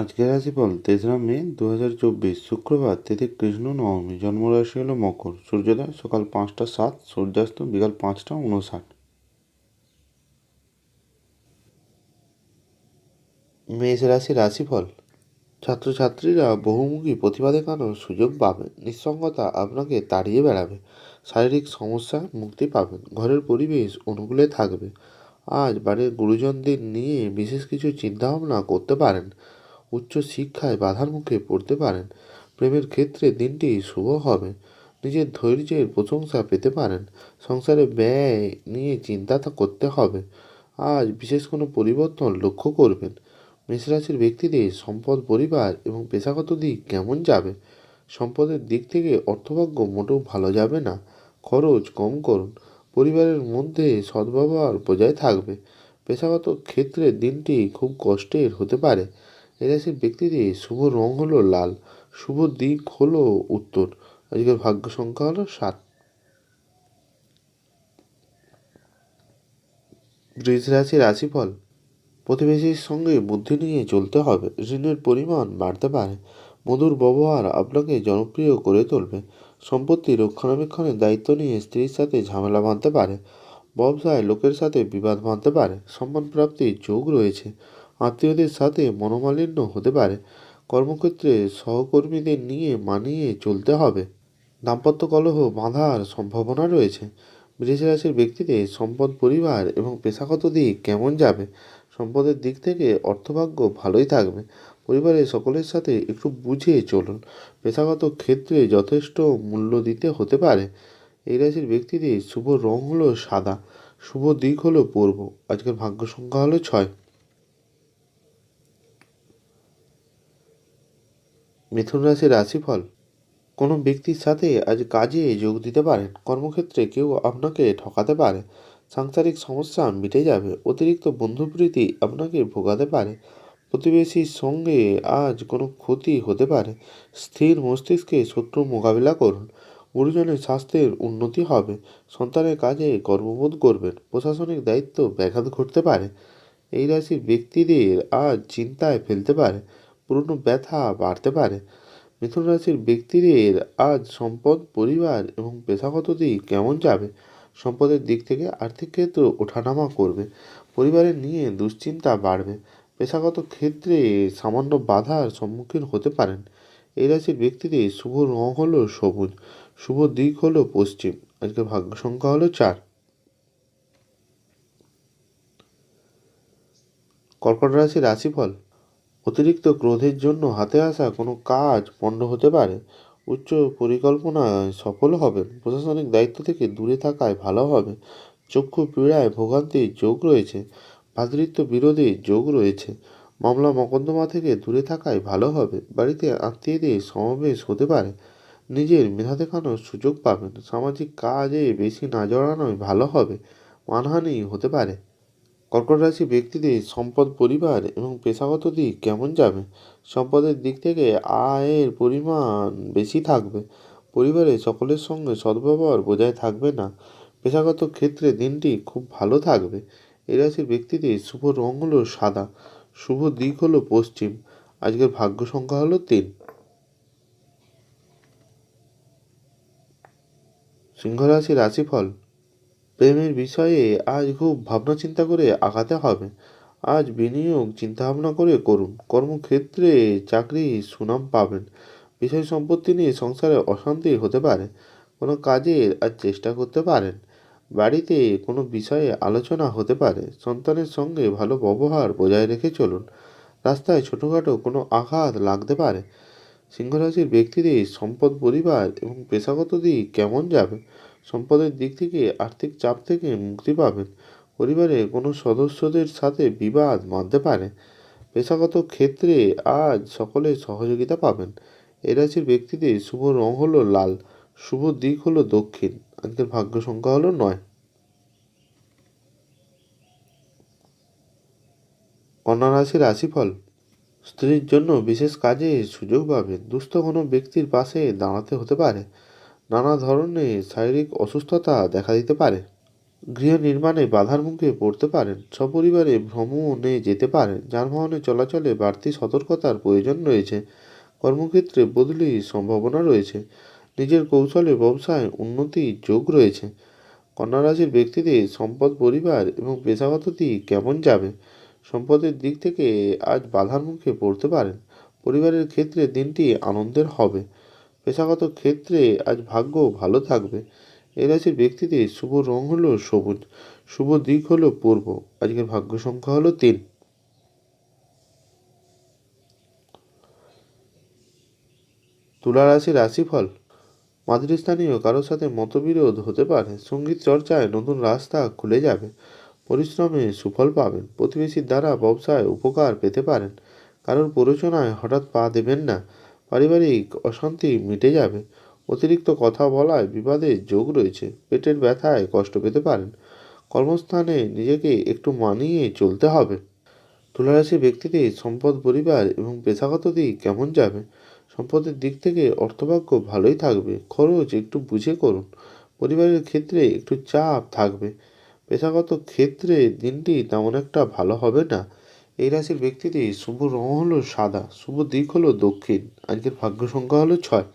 আজকের রাশিফল তেসরা মে দু হাজার চব্বিশ, শুক্রবার তিথি কৃষ্ণ নবমী, জন্মরাশি হলো মকর, সূর্যোদয় সকাল পাঁচটা সাত, সূর্যাস্ত বিকাল পাঁচটা উনষাট মেষ রাশি রাশিফল, ছাত্রছাত্রীরা বহুমুখী প্রতিভা দেখানোর সুযোগ পাবেন নিঃসঙ্গতা আপনাকে তাড়িয়ে বেড়াবে, শারীরিক সমস্যা মুক্তি পাবেন ঘরের পরিবেশ অনুকূলে থাকবে। আজ বাড়ির গুরুজনদের নিয়ে বিশেষ কিছু চিন্তাভাবনা করতে পারেন উচ্চ শিক্ষায় বাধার মুখে পড়তে পারেন। প্রেমের ক্ষেত্রে দিনটি শুভ হবে। নিজের ধৈর্যের প্রশংসা পেতে পারেন। সংসারে ব্যয় নিয়ে চিন্তা করতে হবে। আজ বিশেষ কোনো পরিবর্তন লক্ষ্য করবেন। মেষরাশির ব্যক্তিদের সম্পদ, পরিবার এবং পেশাগত দিক কেমন যাবে? সম্পদের দিক থেকে অর্থভাগ্য মোটেও ভালো যাবে না। খরচ কম করুন। পরিবারের মধ্যে সদ্ব্যবহার বজায় থাকবে। পেশাগত ক্ষেত্রে দিনটি খুব কষ্টের হতে পারে। এই রাশির ব্যক্তিদের শুভ রং হলো লাল, শুভ দিক হলো উত্তর। আজকের ভাগ্য সংখ্যা হলো সাত। বৃষ রাশি রাশিফল, প্রতিবেশীর সঙ্গে বুদ্ধি নিয়ে চলতে হবে। ঋণের পরিমাণ বাড়তে পারে। মধুর ব্যবহার আপনাকে জনপ্রিয় করে তুলবে। সম্পত্তি রক্ষণাবেক্ষণের দায়িত্ব নিয়ে স্ত্রীর সাথে ঝামেলা বাঁধতে পারে। ব্যবসায় লোকের সাথে বিবাদ বাঁধতে পারে। সম্মান প্রাপ্তির যোগ রয়েছে। আত্মীয়দের সাথে মনোমালিন্য হতে পারে। কর্মক্ষেত্রে সহকর্মীদের নিয়ে মানিয়ে চলতে হবে। দাম্পত্য কলহ, বাঁধার সম্ভাবনা রয়েছে। বৃষ রাশির ব্যক্তিদের সম্পদ, পরিবার এবং পেশাগত দিক কেমন যাবে? সম্পদের দিক থেকে অর্থভাগ্য ভালোই থাকবে। পরিবারের সকলের সাথে একটু বুঝে চলুন। পেশাগত ক্ষেত্রে যথেষ্ট মূল্য দিতে হতে পারে। এই রাশির ব্যক্তিদের শুভ রং হলো সাদা, শুভ দিক হলো পূর্ব। আজকের ভাগ্য সংখ্যা হলো ছয়। মিথুন রাশির রাশিফল? কোনো ব্যক্তির সাথে আজ কাজে যোগ দিতে পারেন। কর্মক্ষেত্রে কেউ আপনাকে ঠকাতে পারে। সাংসারিক সমস্যা মিটে যাবে। অতিরিক্ত বন্ধুপ্রীতি আপনাকে ভোগাতে পারে। প্রতিবেশীর সঙ্গে আজ কোনো ক্ষতি হতে পারে। স্থির মস্তিষ্কে শত্রু মোকাবিলা করুন। গুরুজনের স্বাস্থ্যের উন্নতি হবে। সন্তানের কাজে গর্ববোধ করবেন। প্রশাসনিক দায়িত্ব ব্যাঘাত ঘটতে পারে। এই রাশির ব্যক্তিদের আজ চিন্তায় ফেলতে পারে। পুরনো ব্যথা বাড়তে পারে। মিথুন রাশির ব্যক্তিদের আজ সম্পদ, পরিবার এবং পেশাগত দিক কেমন যাবে? সম্পদের দিক থেকে আর্থিক ক্ষেত্র ওঠানামা করবে। পরিবারের নিয়ে দুশ্চিন্তা বাড়বে। পেশাগত ক্ষেত্রে সামান্য বাধার সম্মুখীন হতে পারেন। এই রাশির ব্যক্তিদের শুভ রং হলো সবুজ, শুভ দিক হলো পশ্চিম। আজকে ভাগ্য সংখ্যা হলো চার। কর্কট রাশি রাশিফল অতিরিক্ত ক্রোধের জন্য হাতে আসা কোনো কাজ পণ্ড হতে পারে। উচ্চ পরিকল্পনা সফল হবে। প্রশাসনিক দায়িত্ব থেকে দূরে থাকায় ভালো হবে। চক্ষু পীড়ায় ভোগান্তির যোগ রয়েছে। ভাতৃত্ব বিরোধী যোগ রয়েছে। মামলা মকদ্দমা থেকে দূরে থাকায় ভালো হবে। বাড়িতে আত্মীয়দের সমাবেশ হতে পারে। নিজের মেধা দেখানোর সুযোগ পাবেন। সামাজিক কাজে বেশি না জড়ানোই ভালো হবে। মানহানি হতে পারে। কর্কট রাশি ব্যক্তিদের সম্পদ, পরিবার এবং পেশাগত দিক কেমন যাবে? সম্পদের দিক থেকে আয়ের পরিমাণ বেশি থাকবে। পরিবারে সকলের সঙ্গে সদ্ব্যবহার বজায় থাকবে না। পেশাগত ক্ষেত্রে দিনটি খুব ভালো থাকবে। এই রাশির ব্যক্তিদের শুভ রং হলো সাদা, শুভ দিক হলো পশ্চিম। আজকের ভাগ্য সংখ্যা হলো তিন। সিংহ রাশি রাশিফল প্রেমের বিষয়ে আজ খুব ভাবনা চিন্তা করে আগাতে হবে। আজ বিনিয়োগ চিন্তাভাবনা করে করুন। কর্মক্ষেত্রে চাকরি সুনাম পাবেন। বিষয় সম্পত্তি নিয়ে সংসারে অশান্তি হতে পারে। কোনো কাজের আর চেষ্টা করতে পারেন। বাড়িতে কোনো বিষয়ে আলোচনা হতে পারে। সন্তানের সঙ্গে ভালো ব্যবহার বজায় রেখে চলুন। রাস্তায় ছোটোখাটো কোনো আঘাত লাগতে পারে। সিংহরাশির ব্যক্তিদের সম্পদ, পরিবার এবং পেশাগত দিক কেমন যাবে? সম্পদের দিক থেকে আর্থিক চাপ থেকে মুক্তি পাবেন। পরিবারে কোনো সদস্যদের সাথে বিবাদ বাঁধতে পারে পেশাগত ক্ষেত্রে আজ সকলে সহযোগিতা পাবেন। এ রাশির ব্যক্তিদের শুভ রং হলো লাল, শুভ দিক হলো দক্ষিণ। আজকের ভাগ্য সংখ্যা হলো নয়। কন্যা রাশির রাশিফল, স্ত্রীর জন্য বিশেষ কাজে সুযোগ পাবেন। দুস্থ কোনো ব্যক্তির পাশে দাঁড়াতে হতে পারে। নানা ধরনের শারীরিক অসুস্থতা দেখা দিতে পারে। গৃহ নির্মাণে বাধার মুখে পড়তে পারেন, সপরিবারে ভ্রমণে যেতে পারেন, যানবাহনে চলাচলে বাড়তি সতর্কতার প্রয়োজন রয়েছে, কর্মক্ষেত্রে বদলির সম্ভাবনা রয়েছে, নিজের কৌশলে ব্যবসায় উন্নতির যোগ রয়েছে। কন্যা রাশির ব্যক্তিদের সম্পদ পরিবার এবং পেশাগত দিক কেমন যাবে? সম্পদের দিক থেকে আজ বাধার মুখে পড়তে পারেন, পরিবারের ক্ষেত্রে দিনটি আনন্দের হবে। পেশাগত ক্ষেত্রে আজ ভাগ্য ভালো থাকবে। এই রাশির ব্যক্তিদের শুভ রং হলো সবুজ, শুভ দিক হলো পূর্ব। আজকের ভাগ্য সংখ্যা হলো তিন। তুলা রাশি রাশিফল। মাতৃস্থানীয় কারোর সাথে মতবিরোধ হতে পারে। সংগীত চর্চায় নতুন রাস্তা খুলে যাবে। পরিশ্রমে সুফল পাবেন। প্রতিবেশীর দ্বারা ব্যবসায় উপকার পেতে পারেন। কারোর প্ররোচনায় হঠাৎ পা দেবেন না। পারিবারিক অশান্তি মিটে যাবে। অতিরিক্ত কথা বলায় বিবাদে যোগ রয়েছে। পেটের ব্যথায় কষ্ট পেতে পারেন। কর্মস্থানে নিজেকে একটু মানিয়ে চলতে হবে। তুলারাশি ব্যক্তিদের সম্পদ, পরিবার এবং পেশাগত দিক কেমন যাবে? সম্পদের দিক থেকে অর্থভাগ্য ভালোই থাকবে। খরচ একটু বুঝে করুন। পরিবারের ক্ষেত্রে একটু চাপ থাকবে। পেশাগত ক্ষেত্রে দিনটি তেমন একটা ভালো হবে না। এই রাশির ব্যক্তিদের শুভ রং হলো সাদা, শুভ দিক হলো দক্ষিণ, আজকের ভাগ্য সংখ্যা হলো ছয়।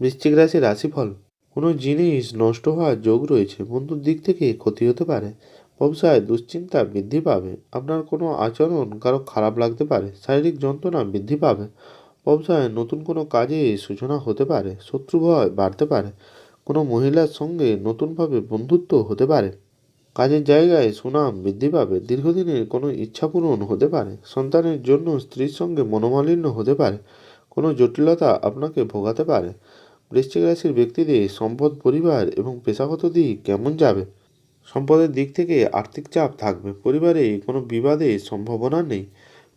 বৃশ্চিক রাশি রাশিফল, কোনো জিনিস নষ্ট হওয়ার যোগ রয়েছে, বন্ধুর দিক থেকে ক্ষতি হতে পারে, ব্যবসায় দুশ্চিন্তা বৃদ্ধি পাবে, আপনার কোনো আচরণ কারও খারাপ লাগতে পারে, শারীরিক যন্ত্রণা বৃদ্ধি পাবে, ব্যবসায় নতুন কোনো কাজে সূচনা হতে পারে শত্রু ভয় বাড়তে পারে, কোনো মহিলার সঙ্গে নতুনভাবে বন্ধুত্ব হতে পারে। কাজের জায়গায় সুনাম বৃদ্ধি পাবে, দীর্ঘদিনের কোনো ইচ্ছা পূরণ হতে পারে, সন্তানের জন্য স্ত্রীর সঙ্গে মনোমালিন্য হতে পারে, কোনো জটিলতা আপনাকে ভোগাতে পারে। বৃশ্চিক রাশির ব্যক্তিদের সম্পদ, পরিবার এবং পেশাগত দিক কেমন যাবে? সম্পদের দিক থেকে আর্থিক চাপ থাকবে, পরিবারে কোনো বিবাদের সম্ভাবনা নেই,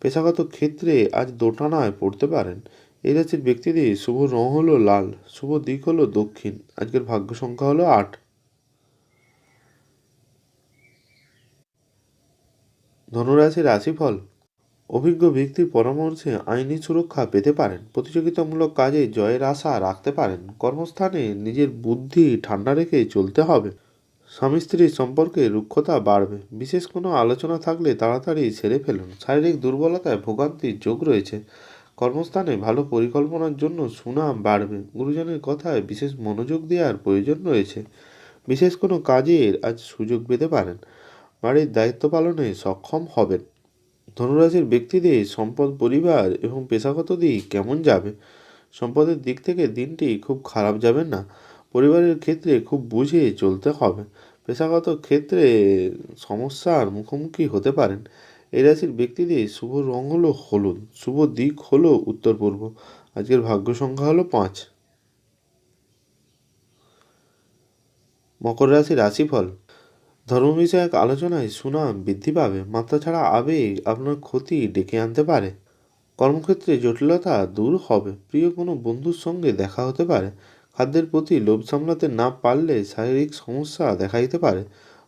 পেশাগত ক্ষেত্রে আজ দোটানায় পড়তে পারেন। এই রাশির ব্যক্তিদের শুভ রং হলো লাল, শুভ দিক হলো দক্ষিণ, আজকের ভাগ্য সংখ্যা হলো আট। ধনুরাশির রাশিফল। অভিজ্ঞ ব্যক্তির পরামর্শে আইনি সুরক্ষা পেতে পারেন। প্রতিযোগিতামূলক কাজে জয়ের আশা রাখতে পারেন। কর্মস্থানে নিজের বুদ্ধি ঠান্ডা রেখে চলতে হবে। স্বামী স্ত্রীর সম্পর্কে রুক্ষতা বাড়বে। বিশেষ কোনো আলোচনা থাকলে তাড়াতাড়ি সেরে ফেলুন। শারীরিক দুর্বলতায় ভোগান্তির যোগ রয়েছে। কর্মস্থানে ভালো পরিকল্পনার জন্য সুনাম বাড়বে। গুরুজনের কথায় বিশেষ মনোযোগ দেওয়ার প্রয়োজন রয়েছে। বিশেষ কোনো কাজের আজ সুযোগ পেতে পারেন। বাড়ির দায়িত্ব পালনে সক্ষম হবেন। ধনুরাশির ব্যক্তিদের সম্পদ পরিবার এবং পেশাগত দিক কেমন যাবে? সম্পদের দিক থেকে দিনটি খুব খারাপ যাবে না। পরিবারের ক্ষেত্রে খুব বুঝে চলতে হবে। পেশাগত ক্ষেত্রে সমস্যার মুখোমুখি হতে পারেন। এই রাশির ব্যক্তিদের শুভ রং হলো হলুদ, শুভ দিক হলো উত্তর পূর্ব। আজকের ভাগ্য সংখ্যা হলো পাঁচ। মকর রাশি রাশিফল ধর্ম বিষয়ক আলোচনায় সুনাম বৃদ্ধি পাবে। মাত্রা ছাড়া আবেগ আপনার ক্ষতি ডেকে আনতে পারে। কর্মক্ষেত্রে জটিলতা দূর হবে। প্রিয় কোনো বন্ধুর সঙ্গে দেখা হতে পারে। খাদ্যের প্রতি লোভ সামলাতে না পারলে শারীরিক সমস্যা দেখা দিতে পারে।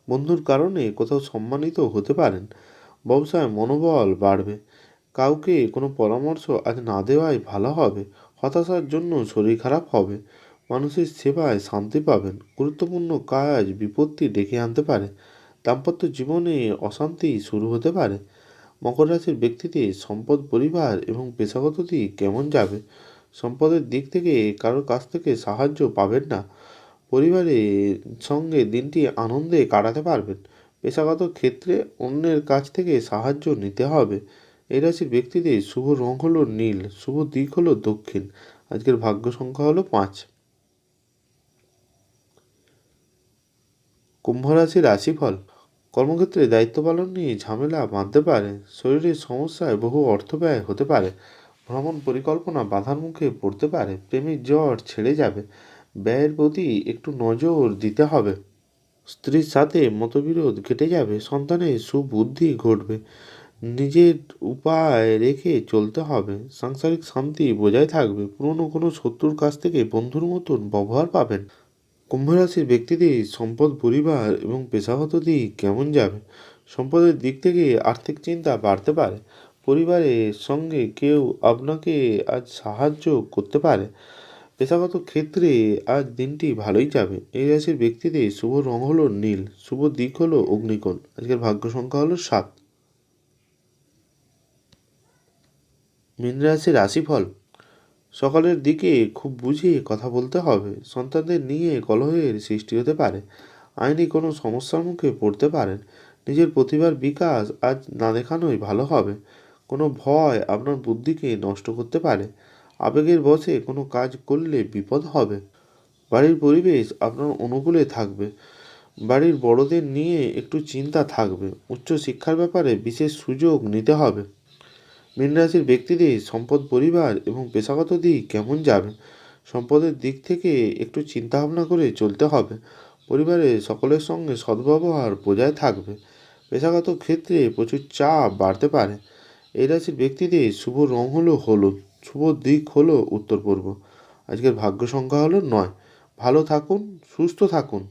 বন্ধুর কারণে কোথাও সম্মানিত হতে পারেন। ব্যবসায় মনোবল বাড়বে। কাউকে কোনো পরামর্শ আজ না দেওয়াই ভালো হবে। হতাশার জন্য শরীর খারাপ হবে। মানুষের সেবায় শান্তি পাবেন। গুরুত্বপূর্ণ কাজ বিপত্তি ডেকে আনতে পারে। দাম্পত্য জীবনে অশান্তি শুরু হতে পারে। মকর রাশির ব্যক্তিদের সম্পদ, পরিবার এবং পেশাগত দিক কেমন যাবে? সম্পদের দিক থেকে কারোর কাছ থেকে সাহায্য পাবেন না। পরিবারের সঙ্গে দিনটি আনন্দে কাটাতে পারবেন। পেশাগত ক্ষেত্রে অন্যের কাছ থেকে সাহায্য নিতে হবে। এই রাশির ব্যক্তিদের শুভ রং হলো নীল, শুভ দিক হলো দক্ষিণ। আজকের ভাগ্য সংখ্যা হলো পাঁচ। কুম্ভ রাশির রাশিফল। কর্মক্ষেত্রে দায়িত্ব পালন নিয়ে ঝামেলা বাঁধতে পারে। শরীরের সমস্যায় বহু অর্থ ব্যয় হতে পারে। ভ্রমণ পরিকল্পনা বাধার মুখে পড়তে পারে। প্রেমের জ্বর ছেড়ে যাবে। ব্যয়ের প্রতি একটু নজর দিতে হবে। স্ত্রীর সাথে মতবিরোধ কেটে যাবে। সন্তানের সুবুদ্ধি ঘটবে। নিজের উপায় রেখে চলতে হবে। সাংসারিক শান্তি বজায় থাকবে। পুরনো কোনো শত্রুর কাছ থেকে বন্ধুর মতন ব্যবহার পাবেন। কুম্ভ রাশির ব্যক্তিদের সম্পদ, পরিবার এবং পেশাগত দিক কেমন যাবে? সম্পদের দিক থেকে আর্থিক চিন্তা বাড়তে পারে। পরিবারের সঙ্গে কেউ আপনাকে আজ সাহায্য করতে পারে। পেশাগত ক্ষেত্রে আজ দিনটি ভালোই যাবে। এই রাশির ব্যক্তিদের শুভ রং হলো নীল, শুভ দিক হলো অগ্নিকোণ। আজকের ভাগ্য সংখ্যা হলো সাত। মীন রাশির রাশিফল সকালের দিকে খুব বুঝিয়ে কথা বলতে হবে। সন্তানদের নিয়ে কলহের সৃষ্টি হতে পারে। আইনি কোনো সমস্যার মুখে পড়তে পারেন। নিজের প্রতিভার বিকাশ আজ না দেখানোই ভালো হবে। কোনো ভয় আপনার বুদ্ধিকে নষ্ট করতে পারে। আবেগের বশে কোনো কাজ করলে বিপদ হবে। বাড়ির পরিবেশ আপনার অনুকূলে থাকবে। বাড়ির বড়দের নিয়ে একটু চিন্তা থাকবে। উচ্চ শিক্ষার ব্যাপারে বিশেষ সুযোগ নিতে হবে। মীন রাশির ব্যক্তিদের সম্পদ পরিবার এবং পেশাগত দিক কেমন যাবে? সম্পদের দিক থেকে একটু চিন্তা ভাবনা করে চলতে হবে। পরিবারে সকলের সঙ্গে সদ্ব্যবহার বজায় থাকবে। পেশাগত ক্ষেত্রে প্রচুর চাপ বাড়তে পারে। এই রাশির ব্যক্তিদের শুভ রং হলো হলুদ, শুভ দিক হলো উত্তর পূর্ব। আজকের ভাগ্য সংখ্যা হলো নয়। ভালো থাকুন, সুস্থ থাকুন।